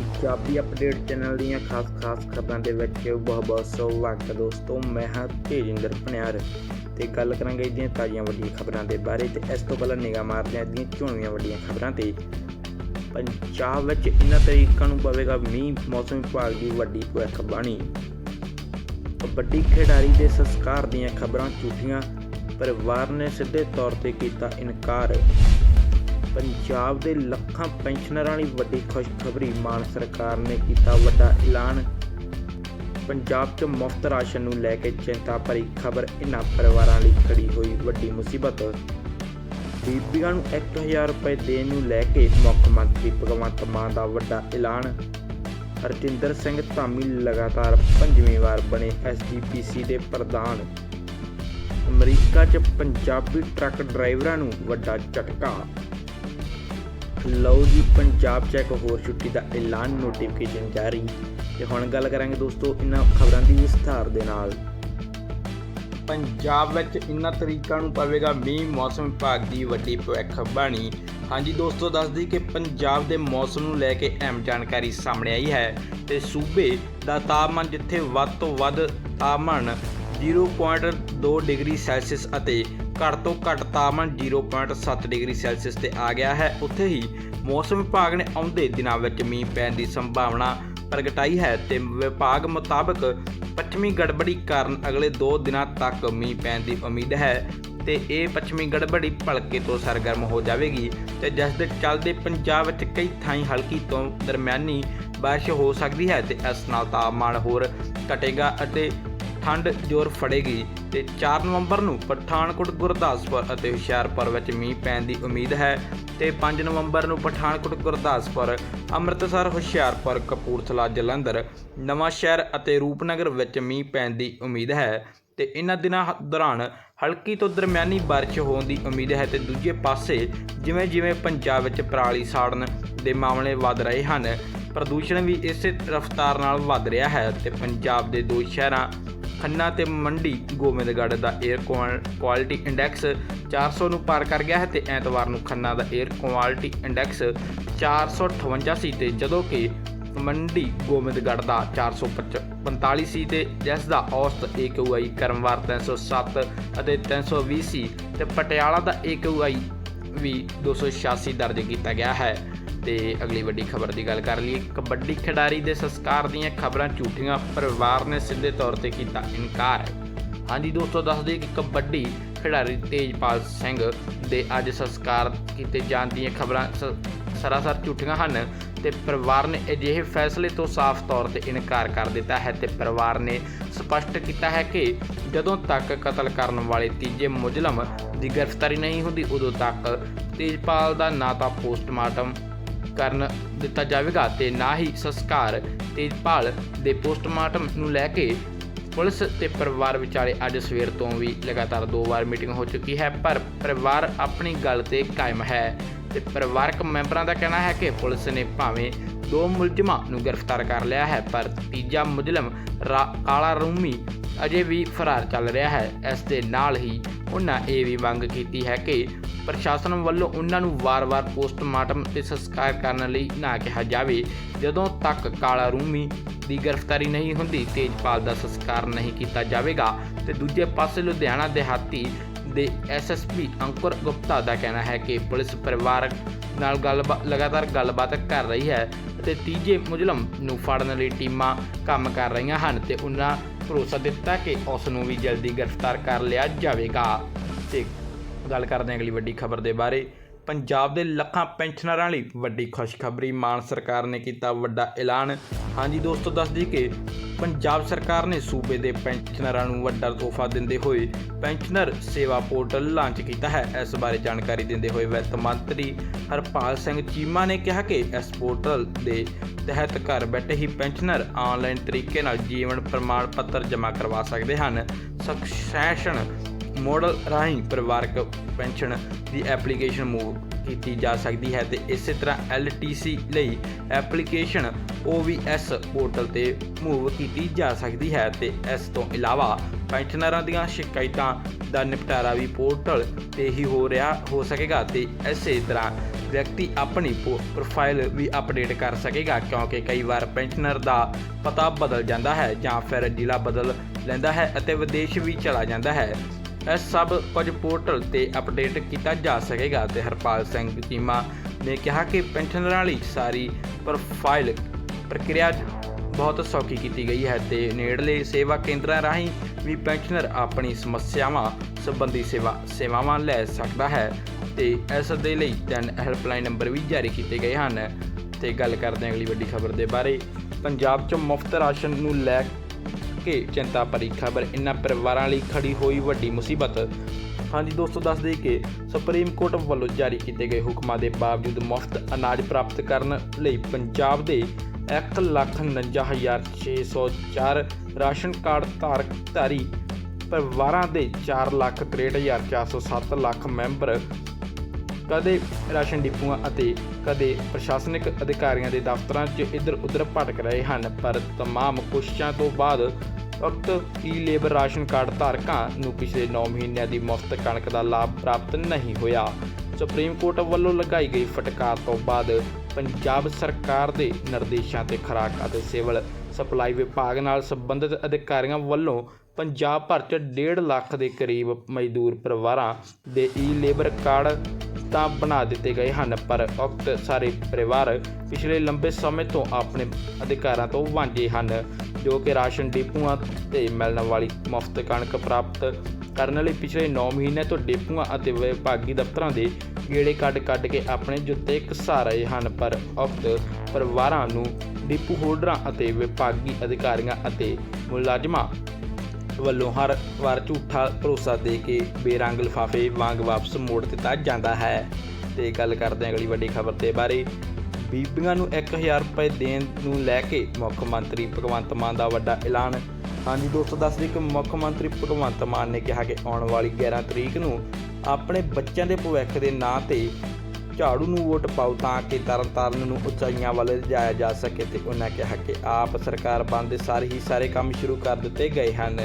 Punjabi update channel ਦੀਆਂ ਖਾਸ-ਖਾਸ ਖਬਰਾਂ ਦੇ ਵਿੱਚ ਬਹੁਤ-ਬਹੁਤ ਸਵਾਗਤ ਦੋਸਤੋ, ਮੈਂ ਹਾਂ ਤੇਜਿੰਦਰ ਭਨਿਆਰ ਤੇ ਗੱਲ ਕਰਾਂਗੇ ਇਹਦੀਆਂ ਤਾਜ਼ੀਆਂ ਵੱਡੀਆਂ ਖਬਰਾਂ ਦੇ ਬਾਰੇ ਤੇ ਇਸ ਤੋਂ ਪਹਿਲਾਂ ਨਿਗਾਹ ਮਾਰਦੇ ਹਾਂ ਇਹਦੀਆਂ ਝੋਣਵੀਆਂ ਵੱਡੀਆਂ ਖਬਰਾਂ ਤੇ। ਪੰਜਾਬ ਵਿੱਚ ਇਹਨਾਂ ਤਰੀਕਾਂ ਨੂੰ ਪਵੇਗਾ ਮੀਂਹ, ਮੌਸਮ ਵਿਭਾਗ ਦੀ ਵੱਡੀ ਭਵਿੱਖਬਾਣੀ। ਕਬੱਡੀ ਖਿਡਾਰੀ ਦੇ ਸੰਸਕਾਰ ਦੀਆਂ ਖਬਰਾਂ ਝੂਠੀਆਂ, ਪਰਿਵਾਰ ਨੇ ਸਿੱਧੇ ਤੌਰ ਤੇ ਕੀਤਾ ਇਨਕਾਰ। ਪੰਜਾਬ ਦੇ ਲੱਖਾਂ ਪੈਨਸ਼ਨਰਾਂ ਲਈ ਵੱਡੀ ਖੁਸ਼ਖਬਰੀ, ਮਾਨ ਸਰਕਾਰ ਨੇ ਕੀਤਾ ਵੱਡਾ ਐਲਾਨ। ਪੰਜਾਬ 'ਚ ਮੁਫਤ ਰਾਸ਼ਨ ਨੂੰ ਲੈ ਕੇ ਚਿੰਤਾ ਭਰੀ ਖਬਰ, ਇਨ੍ਹਾਂ ਪਰਿਵਾਰਾਂ ਲਈ ਖੜੀ ਹੋਈ ਵੱਡੀ ਮੁਸੀਬਤ। ਬੀਬੀਆਂ ਨੂੰ 1000 ਰੁਪਏ ਦੇਣ ਨੂੰ ਲੈ ਕੇ ਮੁੱਖ ਮੰਤਰੀ ਭਗਵੰਤ ਮਾਨ ਦਾ ਵੱਡਾ ਐਲਾਨ। ਹਰਜਿੰਦਰ ਸਿੰਘ ਧਾਮੀ ਲਗਾਤਾਰ ਪੰਜਵੀਂ ਵਾਰ ਬਣੇ ਐਸਜੀਪੀਸੀ ਦੇ ਪ੍ਰਧਾਨ। ਅਮਰੀਕਾ 'ਚ ਪੰਜਾਬੀ ਟਰੱਕ ਡਰਾਈਵਰਾਂ ਨੂੰ ਵੱਡਾ ਝਟਕਾ। ਲਓ ਜੀ, ਪੰਜਾਬ 'ਚ ਇੱਕ ਹੋਰ ਛੁੱਟੀ ਦਾ ਐਲਾਨ ਨੋਟੀਫਿਕੇਸ਼ਨ ਜਾਰੀ। ਤੇ ਹੁਣ ਗੱਲ ਕਰਾਂਗੇ ਦੋਸਤੋ ਇਹਨਾਂ ਖਬਰਾਂ ਦੀ ਵਿਸਥਾਰ ਦੇ ਨਾਲ। ਪੰਜਾਬ ਵਿੱਚ ਇਨ੍ਹਾਂ ਤਰੀਕਾਂ ਨੂੰ ਪਵੇਗਾ ਮੀਂਹ, ਮੌਸਮ ਵਿਭਾਗ ਦੀ ਵੱਡੀ ਭਵਿੱਖਬਾਣੀ ਹਾਂਜੀ ਦੋਸਤੋ ਦੱਸਦੀ ਕਿ ਪੰਜਾਬ ਦੇ ਮੌਸਮ ਨੂੰ ਲੈ ਕੇ ਅਹਿਮ ਜਾਣਕਾਰੀ ਸਾਹਮਣੇ ਆਈ ਹੈ। ਤੇ ਸੂਬੇ ਦਾ ਤਾਪਮਾਨ ਜਿੱਥੇ ਵੱਧ ਤੋਂ ਵੱਧ ਤਾਪਮਾਨ 0.2 ਡਿਗਰੀ ਸੈਲਸੀਅਸ ਅਤੇ ਘੱਟ ਤੋਂ ਘੱਟ ਤਾਪਮਾਨ 0.7 ਡਿਗਰੀ ਸੈਲਸੀਅਸ ਤੇ ਆ ਗਿਆ ਹੈ। ਉੱਥੇ ਹੀ ਮੌਸਮ ਵਿਭਾਗ ਨੇ ਆਉਂਦੇ ਦਿਨਾਂ ਵਿੱਚ ਮੀਂਹ ਪੈਣ ਦੀ ਸੰਭਾਵਨਾ ਪ੍ਰਗਟਾਈ ਹੈ ਤੇ ਵਿਭਾਗ ਮੁਤਾਬਕ ਪੱਛਮੀ ਗੜਬੜੀ ਕਾਰਨ ਅਗਲੇ 2 ਦਿਨਾਂ ਤੱਕ ਮੀਂਹ ਪੈਣ ਦੀ ਉਮੀਦ ਹੈ ਤੇ ਇਹ ਪੱਛਮੀ ਗੜਬੜੀ ਭਲਕੇ ਤੋਂ ਸਰਗਰਮ ਹੋ ਜਾਵੇਗੀ ਤੇ ਜਿਸ ਦੇ ਚੱਲਦੇ ਪੰਜਾਬ ਵਿੱਚ ਕਈ ਥਾਈਂ ਹਲਕੀ ਤੋਂ ਦਰਮਿਆਨੀ ਬਾਰਿਸ਼ ਹੋ ਸਕਦੀ ਹੈ ਤੇ ਇਸ ਨਾਲ ਤਾਪਮਾਨ ਹੋਰ ਘਟੇਗਾ ਅਤੇ ਠੰਡ ਜ਼ੋਰ ਫੜੇਗੀ ਤੇ 4 ਨਵੰਬਰ ਨੂੰ ਪਠਾਨਕੋਟ, ਗੁਰਦਾਸਪੁਰ ਅਤੇ ਹੁਸ਼ਿਆਰਪੁਰ ਵਿੱਚ ਮੀਂਹ ਪੈਣ ਦੀ ਉਮੀਦ ਹੈ ਤੇ 5 ਨਵੰਬਰ ਨੂੰ ਪਠਾਨਕੋਟ, ਗੁਰਦਾਸਪੁਰ, ਅੰਮ੍ਰਿਤਸਰ, ਹੁਸ਼ਿਆਰਪੁਰ, ਕਪੂਰਥਲਾ, ਜਲੰਧਰ ਨਵਾਂ ਸ਼ਹਿਰ ਅਤੇ ਰੂਪਨਗਰ ਵਿੱਚ ਮੀਂਹ ਪੈਣ ਦੀ ਉਮੀਦ ਹੈ ਤੇ ਇਹਨਾਂ ਦਿਨਾਂ ਦੌਰਾਨ ਹਲਕੀ ਤੋਂ ਦਰਮਿਆਨੀ ਬਾਰਿਸ਼ ਹੋਣ ਦੀ ਉਮੀਦ ਹੈ ਤੇ ਦੂਜੇ ਪਾਸੇ ਜਿਵੇਂ ਜਿਵੇਂ ਪੰਜਾਬ ਵਿੱਚ ਪਰਾਲੀ ਸਾੜਨ ਦੇ ਮਾਮਲੇ ਵੱਧ ਰਹੇ ਹਨ, ਪ੍ਰਦੂਸ਼ਣ ਵੀ ਇਸੇ ਰਫ਼ਤਾਰ ਨਾਲ ਵੱਧ ਰਿਹਾ ਹੈ ਤੇ ਪੰਜਾਬ ਦੇ ਦੋ ਸ਼ਹਿਰਾਂ ਖੰਨਾ ਤੇ ਮੰਡੀ ਗੋਬਿੰਦਗੜ੍ਹ ਦਾ 에ਅਰ ਕੁਆਲਿਟੀ ਇੰਡੈਕਸ 400 ਨੂੰ ਪਾਰ ਕਰ ਗਿਆ ਹੈ ਤੇ ਐਤਵਾਰ ਨੂੰ ਖੰਨਾ ਦਾ 에ਅਰ ਕੁਆਲਿਟੀ ਇੰਡੈਕਸ 458 ਸੀ ਤੇ ਜਦੋਂ ਕਿ ਮੰਡੀ ਗੋਬਿੰਦਗੜ੍ਹ ਦਾ 445 ਸੀ ਤੇ ਜਿਸ ਦਾ ਔਸਤ AQI ਕਰਮਵਾਰ 307 ਅਤੇ 320 ਸੀ ਤੇ ਪਟਿਆਲਾ ਦਾ AQI ਵੀ 286 ਦਰਜ ਕੀਤਾ ਗਿਆ ਹੈ। ਤੇ ਅਗਲੀ ਵੱਡੀ ਖਬਰ ਦੀ ਗੱਲ ਕਰ ਲਈਏ। ਕਬੱਡੀ ਖਿਡਾਰੀ ਦੇ ਸੰਸਕਾਰ ਦੀਆਂ ਖਬਰਾਂ ਝੂਠੀਆਂ, ਪਰਿਵਾਰ ਨੇ ਸਿੱਧੇ ਤੌਰ ਤੇ ਕੀਤਾ ਇਨਕਾਰ। ਹਾਂਜੀ ਦੋਸਤੋ, ਦੱਸ ਦਈਏ ਕਿ ਕਬੱਡੀ ਖਿਡਾਰੀ ਤੇਜਪਾਲ ਸਿੰਘ ਦੇ ਅੱਜ ਸੰਸਕਾਰ ਕੀਤੇ ਜਾਣ ਦੀਆਂ ਖਬਰਾਂ ਸ- ਸਰਾਸਰ ਝੂਠੀਆਂ ਹਨ ਤੇ ਪਰਿਵਾਰ ਨੇ ਅਜਿਹੇ ਫੈਸਲੇ ਤੋਂ ਸਾਫ਼ ਤੌਰ ਤੇ ਇਨਕਾਰ ਕਰ ਦਿੱਤਾ ਹੈ ਤੇ ਪਰਿਵਾਰ ਨੇ ਸਪਸ਼ਟ ਕੀਤਾ ਹੈ ਕਿ ਜਦੋਂ ਤੱਕ ਕਤਲ ਕਰਨ ਵਾਲੇ ਤੀਜੇ ਮੁਜ਼ਲਮ ਦੀ ਗ੍ਰਿਫਤਾਰੀ ਨਹੀਂ ਹੁੰਦੀ, ਉਦੋਂ ਤੱਕ ਤੇਜਪਾਲ ਦਾ ਨਾ ਤਾਂ ਪੋਸਟਮਾਰਟਮ ਕਰਨ ਦਿੱਤਾ ਜਾਵੇਗਾ ਤੇ ਨਾ ਹੀ ਸੰਸਕਾਰ ਤੇਜਪਾਲ ਦੇ ਪੋਸਟਮਾਰਟਮ ਨੂੰ ਲੈ ਕੇ ਪੁਲਿਸ ਤੇ ਪਰਿਵਾਰ ਵਿਚਾਲੇ ਅੱਜ ਸਵੇਰ ਤੋਂ ਵੀ ਲਗਾਤਾਰ ਦੋ ਵਾਰ ਮੀਟਿੰਗ ਹੋ ਚੁੱਕੀ ਹੈ, ਪਰ ਪਰਿਵਾਰ ਆਪਣੀ ਗੱਲ ਤੇ ਕਾਇਮ ਹੈ ਤੇ ਪਰਿਵਾਰਕ ਮੈਂਬਰਾਂ ਦਾ ਕਹਿਣਾ ਹੈ ਕਿ ਪੁਲਿਸ ਨੇ ਭਾਵੇਂ ਦੋ ਮੁਲਜ਼ਮਾਂ ਨੂੰ ਗ੍ਰਿਫਤਾਰ ਕਰ ਲਿਆ ਹੈ ਪਰ ਤੀਜਾ ਮੁਲਜ਼ਮ ਰਾ- ਕਾਲਾ ਰੂਮੀ ਅਜੇ ਵੀ ਫਰਾਰ ਚੱਲ ਰਿਹਾ ਹੈ ਇਸ ਦੇ ਨਾਲ ਹੀ ਉਹਨਾਂ ਇਹ ਵੀ ਮੰਗ ਕੀਤੀ ਹੈ ਕਿ ਪ੍ਰਸ਼ਾਸਨ ਵੱਲੋਂ ਉਹਨਾਂ ਨੂੰ ਵਾਰ-ਵਾਰ ਪੋਸਟਮਾਰਟਮ ਤੇ ਸੰਸਕਾਰ ਕਰਨ ਲਈ ਨਾ ਕਿਹਾ ਜਾਵੇ ਜਦੋਂ ਤੱਕ ਕਾਲਾ ਰੂਮੀ ਦੀ ਗ੍ਰਿਫਤਾਰੀ ਨਹੀਂ ਹੁੰਦੀ ਤੇਜਪਾਲ ਦਾ ਸੰਸਕਾਰ ਨਹੀਂ ਕੀਤਾ ਜਾਵੇਗਾ ਤੇ ਦੂਜੇ ਪਾਸੇ ਲੁਧਿਆਣਾ ਦਿਹਾਤੀ ਦੇ ਐਸਐਸਪੀ ਅੰਕੁਰ ਗੁਪਤਾ ਦਾ ਕਹਿਣਾ ਹੈ ਕਿ ਪੁਲਿਸ ਪਰਿਵਾਰਕ ਨਾਲ ਗੱਲ ਲਗਾਤਾਰ ਗੱਲਬਾਤ ਕਰ ਰਹੀ ਹੈ ਅਤੇ ਤੀਜੇ ਮੁਜ਼ਲਮ ਨੂੰ ਫੜਨ ਲਈ ਟੀਮਾਂ ਕੰਮ ਕਰ ਰਹੀਆਂ ਹਨ ਤੇ ਉਹਨਾਂ ਭਰੋਸਾ ਦਿੱਤਾ ਕਿ ਉਸ ਨੂੰ ਵੀ ਜਲਦੀ ਗ੍ਰਿਫਤਾਰ ਕਰ ਲਿਆ ਜਾਵੇਗਾ। ਤੇ ਗੱਲ ਕਰਦੇ ਹਾਂ ਅਗਲੀ ਵੱਡੀ ਖਬਰ ਦੇ ਬਾਰੇ। ਪੰਜਾਬ ਦੇ ਲੱਖਾਂ ਪੈਨਸ਼ਨਰਾਂ ਲਈ ਵੱਡੀ ਖੁਸ਼ਖਬਰੀ, ਮਾਨ ਸਰਕਾਰ ਨੇ ਕੀਤਾ ਵੱਡਾ ਐਲਾਨ। ਹਾਂਜੀ ਦੋਸਤੋ, ਦੱਸ ਦਈਏ ਕਿ ਪੰਜਾਬ ਸਰਕਾਰ ਨੇ ਸੂਬੇ ਦੇ ਪੈਨਸ਼ਨਰਾਂ ਨੂੰ ਵੱਡਾ ਤੋਹਫਾ ਦਿੰਦੇ ਹੋਏ ਪੈਨਸ਼ਨਰ ਸੇਵਾ ਪੋਰਟਲ ਲਾਂਚ ਕੀਤਾ ਹੈ। ਇਸ ਬਾਰੇ ਜਾਣਕਾਰੀ ਦਿੰਦੇ ਹੋਏ ਵਿੱਤ ਮੰਤਰੀ ਹਰਪਾਲ ਸਿੰਘ ਚੀਮਾ ਨੇ ਕਿਹਾ ਕਿ ਇਸ ਪੋਰਟਲ ਦੇ ਤਹਿਤ ਘਰ ਬੈਠੇ ਹੀ ਪੈਨਸ਼ਨਰ ਆਨਲਾਈਨ ਤਰੀਕੇ ਨਾਲ ਜੀਵਨ ਪ੍ਰਮਾਣ ਪੱਤਰ ਜਮ੍ਹਾਂ ਕਰਵਾ ਸਕਦੇ ਹਨ। ਸਕਸੈਸ਼ਨ ਮੋਡਲ ਰਾਹੀਂ ਪਰਿਵਾਰਕ ਪੈਨਸ਼ਨ ਦੀ ਐਪਲੀਕੇਸ਼ਨ ਮੂਵ ਕੀਤੀ ਜਾ ਸਕਦੀ ਹੈ ਤੇ ਇਸੇ ਤਰ੍ਹਾਂ LTC ਲਈ ਐਪਲੀਕੇਸ਼ਨ OVS ਪੋਰਟਲ ਤੇ ਮੂਵ ਕੀਤੀ ਜਾ ਸਕਦੀ ਹੈ ਤੇ ਇਸ ਤੋਂ ਇਲਾਵਾ ਪੈਨਸ਼ਨਰਾਂ ਦੀਆਂ ਸ਼ਿਕਾਇਤਾਂ ਦਾ ਨਿਪਟਾਰਾ ਵੀ ਪੋਰਟਲ ਤੇ ਹੀ ਹੋ ਰਿਹਾ, ਹੋ ਸਕੇਗਾ ਤੇ ਇਸੇ ਤਰ੍ਹਾਂ ਵਿਅਕਤੀ ਆਪਣੀ ਪ੍ਰੋ- ਪ੍ਰੋਫਾਈਲ ਵੀ ਅਪਡੇਟ ਕਰ ਸਕੇਗਾ ਕਿਉਂਕਿ ਕਈ ਵਾਰ ਪੈਨਸ਼ਨਰ ਦਾ ਪਤਾ ਬਦਲ ਜਾਂਦਾ ਹੈ ਜਾਂ ਫਿਰ ਜ਼ਿਲ੍ਹਾ ਬਦਲ ਲੈਂਦਾ ਹੈ ਅਤੇ ਵਿਦੇਸ਼ ਵੀ ਚਲਾ ਜਾਂਦਾ ਹੈ। ਇਹ ਸਭ ਕੁਝ ਪੋਰਟਲ ਤੇ ਅਪਡੇਟ ਕੀਤਾ ਜਾ ਸਕੇਗਾ ਤੇ ਹਰਪਾਲ ਸਿੰਘ ਚੀਮਾ ਨੇ ਕਿਹਾ ਕਿ ਪੈਨਸ਼ਨਰਾਂ ਲਈ ਸਾਰੀ ਪ੍ਰੋਫਾਈਲ ਪ੍ਰਕਿਰਿਆ ਬਹੁਤ ਸੌਖੀ ਕੀਤੀ ਗਈ ਹੈ ਤੇ ਨੇੜਲੇ ਸੇਵਾ ਕੇਂਦਰਾਂ ਰਾਹੀਂ ਵੀ ਪੈਨਸ਼ਨਰ ਆਪਣੀ ਸਮੱਸਿਆਵਾਂ ਸੰਬੰਧੀ ਸੇਵਾ ਸੇਵਾਵਾਂ ਲੈ ਸਕਦਾ ਹੈ ਤੇ ਇਸ ਦੇ ਲਈ ਤਿੰਨ ਹੈਲਪਲਾਈਨ ਨੰਬਰ ਵੀ ਜਾਰੀ ਕੀਤੇ ਗਏ ਹਨ। ਤੇ ਗੱਲ ਕਰਦੇ ਹਾਂ ਅਗਲੀ ਵੱਡੀ ਖਬਰ ਦੇ ਬਾਰੇ। ਪੰਜਾਬ 'ਚ ਮੁਫਤ ਰਾਸ਼ਨ ਨੂੰ ਲੈ ਕੇ ਚਿੰਤਾ ਭਰੀ ਖਬਰ ਇਨ੍ਹਾਂ ਪਰਿਵਾਰਾਂ ਲਈ ਖੜੀ ਹੋਈ ਵੱਡੀ ਮੁਸੀਬਤ। ਹਾਂਜੀ ਦੋਸਤੋ, ਦੱਸ ਦੇਈਏ ਕਿ ਸੁਪਰੀਮ ਕੋਰਟ ਵੱਲੋਂ ਜਾਰੀ ਕੀਤੇ ਗਏ ਹੁਕਮਾਂ ਦੇ ਬਾਵਜੂਦ ਮੁਫਤ ਅਨਾਜ ਪ੍ਰਾਪਤ ਕਰਨ ਲਈ ਪੰਜਾਬ ਦੇ 149604 ਰਾਸ਼ਨ ਕਾਰਡ ਧਾਰਕ ਧਾਰੀ ਪਰਿਵਾਰਾਂ ਦੇ 463407 ਲੱਖ ਮੈਂਬਰ ਕਦੇ ਰਾਸ਼ਨ ਡਿਪੂਆਂ ਅਤੇ ਕਦੇ ਪ੍ਰਸ਼ਾਸਨਿਕ ਅਧਿਕਾਰੀਆਂ ਦੇ ਦਫ਼ਤਰਾਂ 'ਚ ਇੱਧਰ-ਉੱਧਰ ਭਟਕ ਰਹੇ ਹਨ ਪਰ तमाम ਕੋਸ਼ਿਸ਼ਾਂ ਤੋਂ ਬਾਅਦ ਵਕਤ ਈ ਲੇਬਰ ਰਾਸ਼ਨ ਕਾਰਡ ਧਾਰਕਾਂ ਨੂੰ ਪਿਛਲੇ 9 ਮਹੀਨਿਆਂ ਦੀ ਮੁਫਤ ਕਣਕ ਦਾ ਲਾਭ ਪ੍ਰਾਪਤ ਨਹੀਂ ਹੋਇਆ ਸੁਪਰੀਮ ਕੋਰਟ ਵੱਲੋਂ ਲਗਾਈ ਗਈ ਫਟਕਾਰ ਤੋਂ ਬਾਅਦ ਪੰਜਾਬ ਸਰਕਾਰ ਦੇ ਨਿਰਦੇਸ਼ਾਂ ਤੇ ਖੁਰਾਕ ਅਤੇ ਸਿਵਲ ਸਪਲਾਈ ਵਿਭਾਗ ਨਾਲ ਸੰਬੰਧਿਤ ਅਧਿਕਾਰੀਆਂ ਵੱਲੋਂ ਪੰਜਾਬ ਭਰ 'ਚ 1.5 ਲੱਖ ਦੇ ਕਰੀਬ ਮਜ਼ਦੂਰ ਪਰਿਵਾਰਾਂ ਦੇ ਈ ਲੇਬਰ ਕਾਰਡ ਤਾਂ ਬਣਾ ਦਿੱਤੇ ਗਏ ਹਨ, ਪਰ ਉਕਤ ਸਾਰੇ ਪਰਿਵਾਰ ਪਿਛਲੇ ਲੰਬੇ ਸਮੇਂ ਤੋਂ ਆਪਣੇ ਅਧਿਕਾਰਾਂ ਤੋਂ ਵਾਂਝੇ ਹਨ, ਜੋ ਕਿ ਰਾਸ਼ਨ ਡਿਪੂਆਂ ਤੇ ਮਿਲਣ ਵਾਲੀ ਮੁਫਤ ਕਣਕ ਪ੍ਰਾਪਤ ਕਰਨ ਲਈ ਪਿਛਲੇ 9 ਮਹੀਨੇ ਤੋਂ ਡਿਪੂਆਂ ਅਤੇ ਵਿਭਾਗੀ ਦਫ਼ਤਰਾਂ ਦੇ ਗੇੜੇ ਕੱਢ-ਕੱਢ ਕੇ ਆਪਣੇ ਜੁੱਤੇ ਘਸਾ ਰਹੇ ਹਨ, ਪਰ ਉਕਤ ਪਰਿਵਾਰਾਂ ਨੂੰ ਡਿਪੂ ਹੋਲਡਰਾਂ ਅਤੇ ਵਿਭਾਗੀ ਅਧਿਕਾਰੀਆਂ ਅਤੇ ਮੁਲਾਜ਼ਮਾਂ ਵੱਲੋਂ ਹਰ ਵਾਰ ਝੂਠਾ ਭਰੋਸਾ ਦੇ ਕੇ ਬੇਰੰਗ ਲਿਫਾਫੇ ਵਾਂਗ ਵਾਪਸ ਮੋੜ ਦਿੱਤਾ ਜਾਂਦਾ ਹੈ। ਤੇ ਗੱਲ ਕਰਦੇ ਹਾਂ ਅਗਲੀ ਵੱਡੀ ਖਬਰ ਦੇ ਬਾਰੇ। ਬੀਬੀਆਂ ਨੂੰ 1000 ਰੁਪਏ ਦੇਣ ਨੂੰ ਲੈ ਕੇ ਮੁੱਖ ਮੰਤਰੀ ਭਗਵੰਤ ਮਾਨ ਦਾ ਵੱਡਾ ਐਲਾਨ। ਹਾਂਜੀ ਦੋਸਤੋ, ਦੱਸ ਦਈਏ ਕਿ ਮੁੱਖ ਮੰਤਰੀ ਭਗਵੰਤ ਮਾਨ ਨੇ ਕਿਹਾ ਕਿ ਆਉਣ ਵਾਲੀ 11 ਤਰੀਕ ਨੂੰ ਆਪਣੇ ਬੱਚਿਆਂ ਦੇ ਭਵਿੱਖ ਦੇ ਨਾਂ ਤੇ ਝਾੜੂ ਨੂੰ ਵੋਟ ਪਾਓ ਤਾਂ ਕਿ ਤਰਨਤਾਰਨ ਨੂੰ ਉਚਾਈਆਂ ਵੱਲ ਲਿਜਾਇਆ ਜਾ ਸਕੇ ਤੇ ਉਹਨਾਂ ਕਿਹਾ ਕਿ ਆਪ ਸਰਕਾਰ ਬੰਦ ਸਾਰੇ ਹੀ ਸਾਰੇ ਕੰਮ ਸ਼ੁਰੂ ਕਰ ਦਿੱਤੇ ਗਏ ਹਨ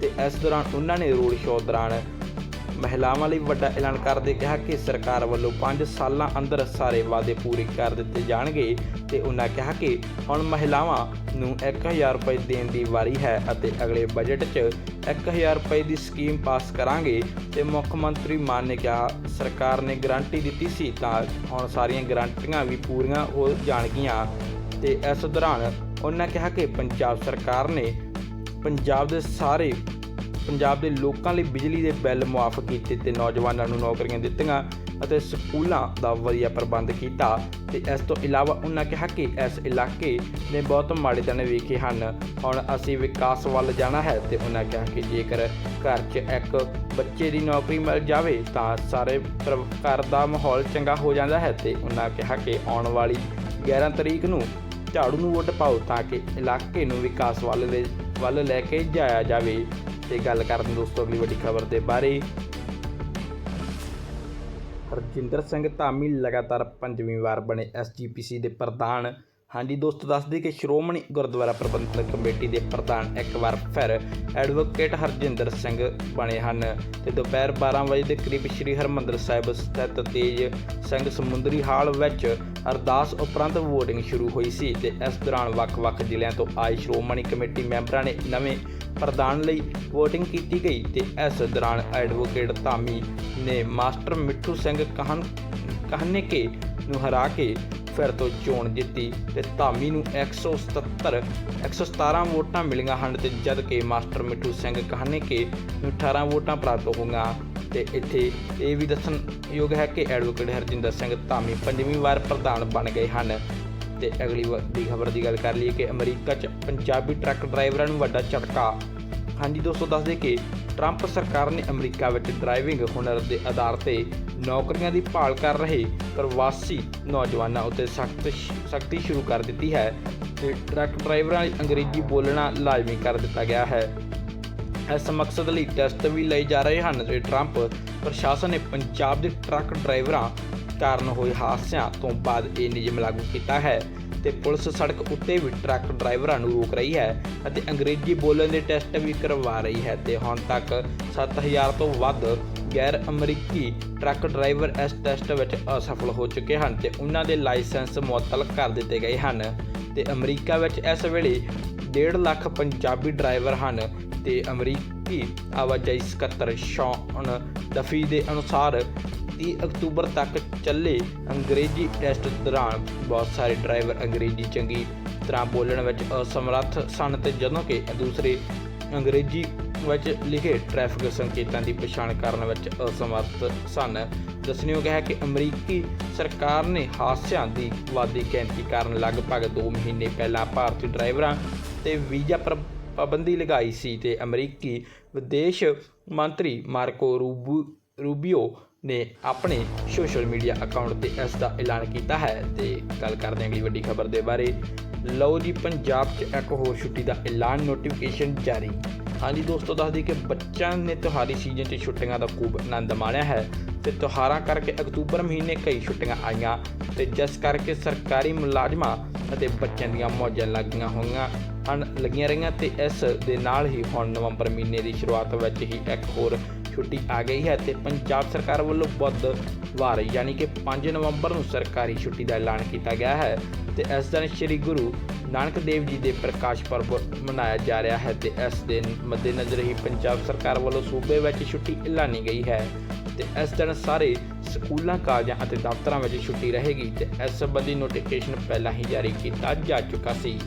ਤੇ ਇਸ ਦੌਰਾਨ ਉਹਨਾਂ ਨੇ ਰੋਡ ਸ਼ੋਅ ਦੌਰਾਨ ਮਹਿਲਾਵਾਂ ਲਈ ਵੱਡਾ ਐਲਾਨ ਕਰਦੇ ਕਿਹਾ ਕਿ ਸਰਕਾਰ ਵੱਲੋਂ 5 ਸਾਲਾਂ ਅੰਦਰ ਸਾਰੇ ਵਾਅਦੇ ਪੂਰੇ ਕਰ ਦਿੱਤੇ ਜਾਣਗੇ ਤੇ ਉਹਨਾਂ ਕਿਹਾ ਕਿ ਹੁਣ ਮਹਿਲਾਵਾਂ ਨੂੰ 1000 ਰੁਪਏ ਦੇਣ ਦੀ ਵਾਰੀ ਹੈ ਅਤੇ ਅਗਲੇ ਬਜਟ 'ਚ 1000 ਰੁਪਏ ਦੀ ਸਕੀਮ ਪਾਸ ਕਰਾਂਗੇ ਤੇ ਮੁੱਖ ਮੰਤਰੀ ਮਾਨ ਨੇ ਕਿਹਾ, ਸਰਕਾਰ ਨੇ ਗਾਰੰਟੀ ਦਿੱਤੀ ਸੀ ਤਾਂ ਹੁਣ ਸਾਰੀਆਂ ਗਾਰੰਟੀਆਂ ਵੀ ਪੂਰੀਆਂ ਹੋ ਜਾਣਗੀਆਂ। ਤੇ ਇਸ ਦੌਰਾਨ ਉਹਨਾਂ ਕਿਹਾ ਕਿ ਪੰਜਾਬ ਸਰਕਾਰ ਨੇ ਪੰਜਾਬ ਦੇ ਸਾਰੇ ਪੰਜਾਬ ਦੇ ਲੋਕਾਂ ਲਈ ਬਿਜਲੀ ਦੇ ਬਿੱਲ ਮੁਆਫ ਕੀਤੇ ਤੇ ਨੌਜਵਾਨਾਂ ਨੂੰ ਨੌਕਰੀਆਂ ਦਿੱਤੀਆਂ ਅਤੇ ਸਕੂਲਾਂ ਦਾ ਵਧੀਆ ਪ੍ਰਬੰਧ ਕੀਤਾ। ਤੇ ਇਸ ਤੋਂ ਇਲਾਵਾ ਉਹਨਾਂ ਕਿਹਾ ਕਿ ਇਸ ਇਲਾਕੇ ਨੇ ਬਹੁਤ ਮਾੜੇ ਦਿਨ ਵੇਖੇ ਹਨ। ਹੁਣ ਅਸੀਂ ਵਿਕਾਸ ਵੱਲ ਜਾਣਾ ਹੈ ਤੇ ਉਹਨਾਂ ਕਿਹਾ ਕਿ ਜੇਕਰ ਘਰ 'ਚ ਇੱਕ ਬੱਚੇ ਦੀ ਨੌਕਰੀ ਮਿਲ ਜਾਵੇ ਤਾਂ ਸਾਰੇ ਪਰ- ਘਰ ਦਾ ਮਾਹੌਲ ਚੰਗਾ ਹੋ ਜਾਂਦਾ ਹੈ ਤੇ ਉਹਨਾਂ ਕਿਹਾ ਕਿ ਆਉਣ ਵਾਲੀ 11 ਤਰੀਕ ਨੂੰ ਝਾੜੂ ਨੂੰ ਵੋਟ ਪਾਓ ਤਾਂ ਕਿ ਇਲਾਕੇ ਨੂੰ ਵਿਕਾਸ ਵੱਲ ਲੈ ਵੱਲ ਲੈ ਕੇ ਜਾਇਆ ਜਾਵੇ। ਤੇ ਗੱਲ ਕਰਨ ਦੋਸਤੋ, ਅਗਲੀ ਵੱਡੀ ਖਬਰ ਦੇ ਬਾਰੇ। ਹਰਜਿੰਦਰ ਸਿੰਘ ਧਾਮੀ ਲਗਾਤਾਰ ਪੰਜਵੀਂ ਵਾਰ ਬਣੇ ਐਸਜੀਪੀਸੀ ਦੇ ਪ੍ਰਧਾਨ ਹਾਂਜੀ ਦੋਸਤੋ ਦੱਸ ਦਈਏ ਕਿ ਸ਼੍ਰੋਮਣੀ ਗੁਰਦੁਆਰਾ ਪ੍ਰਬੰਧਕ ਕਮੇਟੀ ਦੇ ਪ੍ਰਧਾਨ ਇੱਕ ਵਾਰ ਫਿਰ ਐਡਵੋਕੇਟ ਹਰਜਿੰਦਰ ਸਿੰਘ ਬਣੇ ਹਨ ਤੇ ਦੁਪਹਿਰ 12 ਵਜੇ ਦੇ ਕਰੀਬ ਸ੍ਰੀ ਹਰਮੰਦਰ ਸਾਹਿਬ ਸਥਿਤ ਤੇਜ ਸਿੰਘ ਸਮੁੰਦਰੀ ਹਾਲ ਵਿੱਚ ਅਰਦਾਸ ਉਪਰੰਤ VOTING ਸ਼ੁਰੂ ਹੋਈ ਸੀ ਤੇ ਇਸ ਦੌਰਾਨ ਵੱਖ-ਵੱਖ ਜ਼ਿਲ੍ਹਿਆਂ ਤੋਂ ਆਏ ਸ਼੍ਰੋਮਣੀ ਕਮੇਟੀ ਮੈਂਬਰਾਂ ਨੇ ਨਵੇਂ ਪ੍ਰਧਾਨ ਲਈ VOTING ਕੀਤੀ ਗਈ ਤੇ ਇਸ ਦੌਰਾਨ ਐਡਵੋਕੇਟ ਧਾਮੀ ਨੇ ਮਾਸਟਰ ਮਿੱਠੂ ਸਿੰਘ ਕਹਨ, ਕਹਨੇਕੇ ਨੂੰ ਹਰਾ ਕੇ ਫਿਰ ਤੋਂ ਚੋਣ ਜਿੱਤੀ ਤੇ ਧਾਮੀ ਨੂੰ 177 117 ਵੋਟਾਂ ਮਿਲੀਆਂ ਹਨ ਤੇ ਜਦ ਕਿ ਮਾਸਟਰ ਮਿੱਠੂ ਸਿੰਘ ਕਹਨੇਕੇ ਨੂੰ 18 ਵੋਟਾਂ ਪ੍ਰਾਪਤ ਹੋਈਆਂ ਤੇ ਇੱਥੇ ਇਹ ਵੀ ਦੱਸਣਯੋਗ ਹੈ ਕਿ ਐਡਵੋਕੇਟ ਹਰਜਿੰਦਰ ਸਿੰਘ ਧਾਮੀ ਪੰਜਵੀਂ ਵਾਰ ਪ੍ਰਧਾਨ ਬਣ ਗਏ ਹਨ। ਤੇ ਅਗਲੀ ਵੱਡੀ ਖਬਰ ਦੀ ਗੱਲ ਕਰ ਲਈਏ ਕਿ ਅਮਰੀਕਾ 'ਚ ਪੰਜਾਬੀ ਟਰੱਕ ਡਰਾਈਵਰਾਂ ਨੂੰ ਵੱਡਾ ਝਟਕਾ। ਹਾਂਜੀ ਦੋਸਤੋ, ਦੱਸ ਦੇ ਕਿ ਟਰੰਪ ਸਰਕਾਰ ਨੇ ਅਮਰੀਕਾ ਵਿੱਚ ਡਰਾਈਵਿੰਗ ਹੁਨਰ ਦੇ ਆਧਾਰ ਤੇ ਨੌਕਰੀਆਂ ਦੀ ਭਾਲ ਕਰ ਰਹੇ ਪ੍ਰਵਾਸੀ ਨੌਜਵਾਨਾਂ ਉੱਤੇ ਸਖਤ ਸਖਤੀ ਸ਼ੁਰੂ ਕਰ ਦਿੱਤੀ ਹੈ ਤੇ ਟਰੱਕ ਡਰਾਈਵਰਾਂ ਲਈ ਅੰਗਰੇਜ਼ੀ ਬੋਲਣਾ ਲਾਜ਼ਮੀ ਕਰ ਦਿੱਤਾ ਗਿਆ ਹੈ। ਇਸ ਮਕਸਦ ਲਈ ਟੈਸਟ ਵੀ ਲਏ ਜਾ ਰਹੇ ਹਨ ਤੇ ਟਰੰਪ ਪ੍ਰਸ਼ਾਸਨ ਨੇ ਪੰਜਾਬ ਦੇ ਟਰੱਕ ਡਰਾਈਵਰਾਂ ਕਾਰਨ ਹੋਏ ਹਾਦਸਿਆਂ ਤੋਂ ਬਾਅਦ ਇਹ ਨਿਯਮ ਲਾਗੂ ਕੀਤਾ ਹੈ। ਤੇ ਪੁਲਿਸ ਸੜਕ ਉੱਤੇ ਵੀ ਟਰੱਕ ਡਰਾਈਵਰਾਂ ਨੂੰ ਰੋਕ ਰਹੀ ਹੈ ਅਤੇ ਅੰਗਰੇਜ਼ੀ ਬੋਲਣ ਦੇ ਟੈਸਟ ਵੀ ਕਰਵਾ ਰਹੀ ਹੈ ਤੇ ਹੁਣ ਤੱਕ 7000 ਤੋਂ ਵੱਧ ਗੈਰ ਅਮਰੀਕੀ ਟਰੱਕ ਡਰਾਈਵਰ ਇਸ ਟੈਸਟ ਵਿੱਚ ਅਸਫਲ ਹੋ ਚੁੱਕੇ ਹਨ ਤੇ ਉਹਨਾਂ ਦੇ ਲਾਇਸੈਂਸ ਮੁਅੱਤਲ ਕਰ ਦਿੱਤੇ ਗਏ ਹਨ ਤੇ ਅਮਰੀਕਾ ਵਿੱਚ ਇਸ ਵੇਲੇ 1.5 ਲੱਖ ਪੰਜਾਬੀ ਡਰਾਈਵਰ ਹਨ ਤੇ ਅਮਰੀਕੀ ਆਵਾਜਾਈ ਸਕੱਤਰ ਸ਼ੌਨ ਦਫੀ ਦੇ ਅਨੁਸਾਰ 30 ਅਕਤੂਬਰ ਤੱਕ ਚੱਲੇ ਅੰਗਰੇਜ਼ੀ ਟੈਸਟ ਦੌਰਾਨ ਬਹੁਤ ਸਾਰੇ ਡਰਾਈਵਰ ਅੰਗਰੇਜ਼ੀ ਚੰਗੀ ਤਰ੍ਹਾਂ ਬੋਲਣ ਵਿੱਚ ਅਸਮਰੱਥ ਸਨ ਤੇ ਜਦੋਂ ਕਿ ਦੂਸਰੇ ਅੰਗਰੇਜ਼ੀ ਵਿੱਚ ਲਿਖੇ ਟ੍ਰੈਫਿਕ ਸੰਕੇਤਾਂ ਦੀ ਪਛਾਣ ਕਰਨ ਵਿੱਚ ਅਸਮਰੱਥ ਸਨ। ਦੱਸਣਯੋਗ ਹੈ ਕਿ ਅਮਰੀਕੀ ਸਰਕਾਰ ਨੇ ਹਾਦਸਿਆਂ ਦੀ ਵਾਧੀ ਗਿਣਤੀ ਕਾਰਨ ਲਗਭਗ 2 ਮਹੀਨੇ ਪਹਿਲਾਂ ਭਾਰਤੀ ਡਰਾਈਵਰਾਂ ਤੇ ਵੀਜ਼ਾ ਪਰ ਪਾਬੰਦੀ ਲਗਾਈ ਸੀ ਤੇ ਅਮਰੀਕੀ ਵਿਦੇਸ਼ ਮੰਤਰੀ ਮਾਰਕੋ ਰੂਬੂ ਰੂਬੀਓ ਨੇ ਆਪਣੇ ਸੋਸ਼ਲ ਮੀਡੀਆ ਅਕਾਊਂਟ ਤੇ ਇਸ ਦਾ ਐਲਾਨ ਕੀਤਾ ਹੈ ਤੇ ਗੱਲ ਕਰਦੇ ਹਾਂ ਅਗਲੀ ਵੱਡੀ ਖਬਰ ਦੇ ਬਾਰੇ। ਲਓ ਜੀ, ਪੰਜਾਬ 'ਚ ਇੱਕ ਹੋਰ ਛੁੱਟੀ ਦਾ ਐਲਾਨ ਨੋਟੀਫਿਕੇਸ਼ਨ ਜਾਰੀ। ਹਾਂਜੀ ਦੋਸਤੋ, ਦੱਸ ਦਈਏ ਕਿ ਬੱਚਿਆਂ ਨੇ ਤਿਉਹਾਰੀ ਸੀਜ਼ਨ 'ਚ ਛੁੱਟੀਆਂ ਦਾ ਖੂਬ ਆਨੰਦ ਮਾਣਿਆ ਹੈ ਤੇ ਤਿਉਹਾਰਾਂ ਕਰਕੇ ਅਕਤੂਬਰ ਮਹੀਨੇ ਕਈ ਛੁੱਟੀਆਂ ਆਈਆਂ ਤੇ ਜਿਸ ਕਰਕੇ ਸਰਕਾਰੀ ਮੁਲਾਜ਼ਮਾਂ ਅਤੇ ਬੱਚਿਆਂ ਦੀਆਂ ਮੌਜਾਂ ਲੱਗੀਆਂ ਹੋਈਆਂ ਹਨ, ਲੱਗੀਆਂ ਰਹੀਆਂ ਤੇ ਇਸ ਦੇ ਨਾਲ ਹੀ ਹੁਣ ਨਵੰਬਰ ਮਹੀਨੇ ਦੀ ਸ਼ੁਰੂਆਤ ਵਿੱਚ ਹੀ ਇੱਕ ਹੋਰ ਛੁੱਟੀ ਆ ਗਈ ਹੈ ਤੇ ਪੰਜਾਬ ਸਰਕਾਰ ਵੱਲੋਂ ਬੁੱਧਵਾਰ, ਯਾਨੀ ਕਿ 5 ਨਵੰਬਰ ਨੂੰ ਸਰਕਾਰੀ ਛੁੱਟੀ ਦਾ ਐਲਾਨ ਕੀਤਾ ਗਿਆ ਹੈ ਤੇ ਇਸ ਦਿਨ ਸ੍ਰੀ ਗੁਰੂ ਨਾਨਕ ਦੇਵ ਜੀ ਦੇ ਪ੍ਰਕਾਸ਼ ਪਰਬ ਮਨਾਇਆ ਜਾ ਰਿਹਾ ਹੈ ਤੇ ਇਸ ਦੇ ਮੱਦੇਨਜ਼ਰ ਹੀ ਪੰਜਾਬ ਸਰਕਾਰ ਵੱਲੋਂ ਸੂਬੇ ਵਿੱਚ ਛੁੱਟੀ ਐਲਾਨੀ ਗਈ ਹੈ ਤੇ ਇਸ ਦਿਨ ਸਾਰੇ ਸਕੂਲਾਂ, ਕਾਲਜਾਂ ਅਤੇ ਦਫ਼ਤਰਾਂ ਵਿੱਚ ਛੁੱਟੀ ਰਹੇਗੀ ਤੇ ਇਸ ਸੰਬੰਧੀ ਨੋਟੀਫਿਕੇਸ਼ਨ ਪਹਿਲਾਂ ਹੀ ਜਾਰੀ ਕੀਤਾ ਜਾ ਚੁੱਕਾ ਸੀ।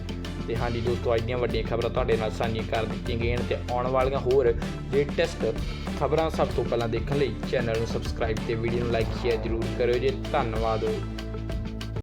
ਤੇ ਹਾਂਜੀ ਦੋਸਤੋ ਅੱਜ ਦੀਆਂ ਵੱਡੀਆਂ ਖਬਰਾਂ ਤੁਹਾਡੇ ਨਾਲ ਸਾਂਝੀਆਂ ਕਰ ਦਿੱਤੀਆਂ ਗਈਆਂ ਨੇ ਤੇ ਆਉਣ ਵਾਲੀਆਂ ਹੋਰ ਲੇਟੈਸਟ ਖਬਰਾਂ ਸਭ ਤੋਂ ਪਹਿਲਾਂ ਦੇਖਣ ਲਈ ਚੈਨਲ ਨੂੰ ਸਬਸਕ੍ਰਾਈਬ ਤੇ ਵੀਡੀਓ ਨੂੰ ਲਾਈਕ ਸ਼ੇਅਰ ਜ਼ਰੂਰ ਕਰਿਓ ਜੀ। ਧੰਨਵਾਦ।